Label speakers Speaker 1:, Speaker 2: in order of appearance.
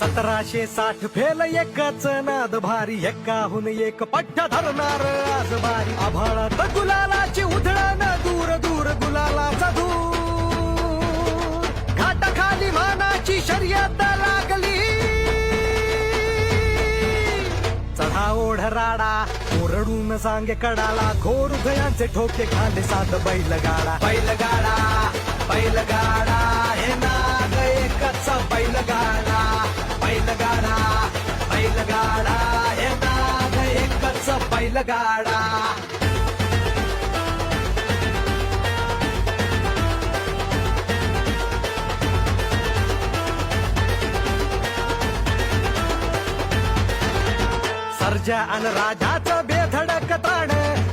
Speaker 1: सतराशे साठ फेल एकच नाद भारी. एकाहून एक पठ्ठ धरणार आज भारी आभाळात गुलालाची उधळण दूर दूर गुलालाचा धूर. घाटाखाली मानाची शर्यत लागली. चढा ओढ राडा ओरडून सांगे कडाला. घोर हृदयांचे ठोके खाले साध बैलगाडा बैलगाडा बैलगाडा. बैलगाडा सर्जा अन राजाचं बेधडक ताण.